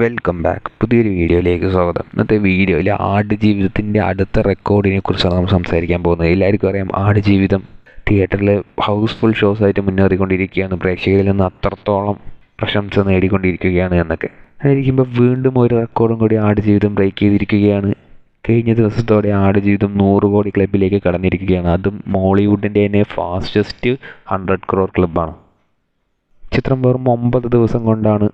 Welcome back പുതിയൊരു വീഡിയോയിലേക്ക് സ്വാഗതം. ഇന്നത്തെ വീഡിയോയിൽ ആട് ജീവിതത്തിന്റെ അടുത്ത റെക്കോർഡിനെ കുറിച്ചാണ് നമ്മൾ സംസാരിക്കാൻ പോകുന്നത്. എല്ലാവർക്കും അറിയാം ആട് ജീവിതം തിയേറ്ററിൽ ഹൗസ്ഫുൾ ഷോസ് ആയിട്ട് മുന്നേറിക്കൊണ്ടിരിക്കുകയാണ്. പ്രേക്ഷകരിൽ നിന്ന് അത്രത്തോളം പ്രശംസ നേടിക്കൊണ്ടിരിക്കുകയാണ് എന്നൊക്കെ. അങ്ങനെയിരിക്കുമ്പോൾ വീണ്ടും ഒരു റെക്കോർഡും കൂടി ആട് ജീവിതം ബ്രേക്ക് ചെയ്തിരിക്കുകയാണ്. കഴിഞ്ഞ ദിവസത്തോടെ ആട് ജീവിതം നൂറ് കോടി ക്ലബിലേക്ക് കടന്നിരിക്കുകയാണ്. അതും മോളിവുഡിന്റെ തന്നെ ഫാസ്റ്റസ്റ്റ് ഹൺഡ്രഡ് ക്രോർ ക്ലബ്ബാണ് ചിത്രം വെറും ഒമ്പത് ദിവസം കൊണ്ടാണ്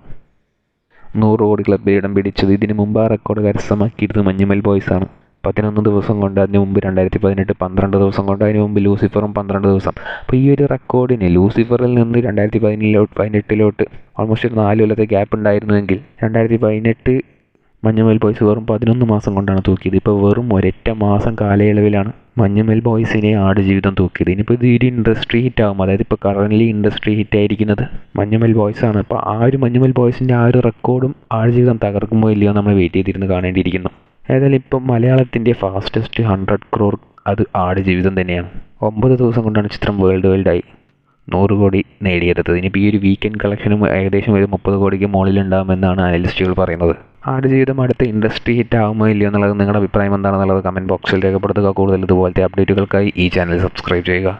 നൂറ് കോടി ക്ലബ് ഇടം പിടിച്ചത് ഇതിനു മുമ്പ് ആ റെക്കോർഡ് കരസ്ഥമാക്കിയിരുന്നത് മഞ്ഞുമൽ ബോയ്സ് ആണ്. പതിനൊന്ന് ദിവസം കൊണ്ട് അതിന് മുമ്പ് രണ്ടായിരത്തി പതിനെട്ട് പന്ത്രണ്ട് ദിവസം കൊണ്ട് അതിന് മുമ്പ് ലൂസിഫറും പന്ത്രണ്ട് ദിവസം. അപ്പോൾ ഈ ഒരു റെക്കോർഡിന് ലൂസിഫറിൽ നിന്ന് രണ്ടായിരത്തി പതിനേഴിലോട്ട് പതിനെട്ടിലോട്ട് ഓൾമോസ്റ്റ് ഒരു നാല് കൊല്ലത്തെ ഗ്യാപ്പ് ഉണ്ടായിരുന്നുവെങ്കിൽ രണ്ടായിരത്തി പതിനെട്ട് മഞ്ഞുമൽ ബോയ്സ് വെറും പതിനൊന്ന് മാസം കൊണ്ടാണ് തൂക്കിയത്. ഇപ്പോൾ വെറും ഒരൊറ്റ മാസം കാലയളവിലാണ് മഞ്ഞുമൽ ബോയ്സിനെ ആടുജീവിതം തൂക്കിയത്. ഇനിയിപ്പോൾ ഇത് ഒരു ഇൻഡസ്ട്രി ഹിറ്റ് ആകും അതായത് ഇപ്പോൾ കറന്റ്ലി ഇൻഡസ്ട്രി ഹിറ്റ് ആയിരിക്കുന്നത് മഞ്ഞുമൽ ബോയ്സ് ആണ്. അപ്പോൾ ആ ഒരു മഞ്ഞുമൽ ബോയ്സിന്റെ ആ ഒരു റെക്കോർഡും ആടുജീവിതം തകർക്കുമോ ഇല്ലയോ നമ്മൾ വെയിറ്റ് ചെയ്തിരുന്ന് കാണേണ്ടിയിരിക്കുന്നു. ഏതായാലും ഇപ്പം മലയാളത്തിന്റെ ഫാസ്റ്റസ്റ്റ് ഹൺഡ്രഡ് ക്രോർ അത് ആടുജീവിതം തന്നെയാണ്. ഒമ്പത് ദിവസം കൊണ്ടാണ് ചിത്രം വേൾഡ് വൈഡ് ആയി നൂറ് കോടി നേടിയെടുത്തത്. ഇനിയിപ്പോൾ ഈ ഒരു വീക്കെൻഡ് കളക്ഷനും ഏകദേശം ഒരു മുപ്പത് കോടിക്ക് മുകളിലുണ്ടാകുമെന്നാണ് അനലിസ്റ്റുകൾ പറയുന്നത്. ആടുജീവിതം അടുത്ത ഇൻഡസ്ട്രി ഹിറ്റ് ആകുമോ ഇല്ലയോ എന്നുള്ളത് നിങ്ങളുടെ അഭിപ്രായം എന്താണെന്നുള്ളത് കമന്റ് ബോക്സിൽ രേഖപ്പെടുത്തുക. കൂടുതൽ ഇതുപോലത്തെ അപ്ഡേറ്റുകൾക്കായി ഈ ചാനൽ സബ്സ്ക്രൈബ് ചെയ്യുക.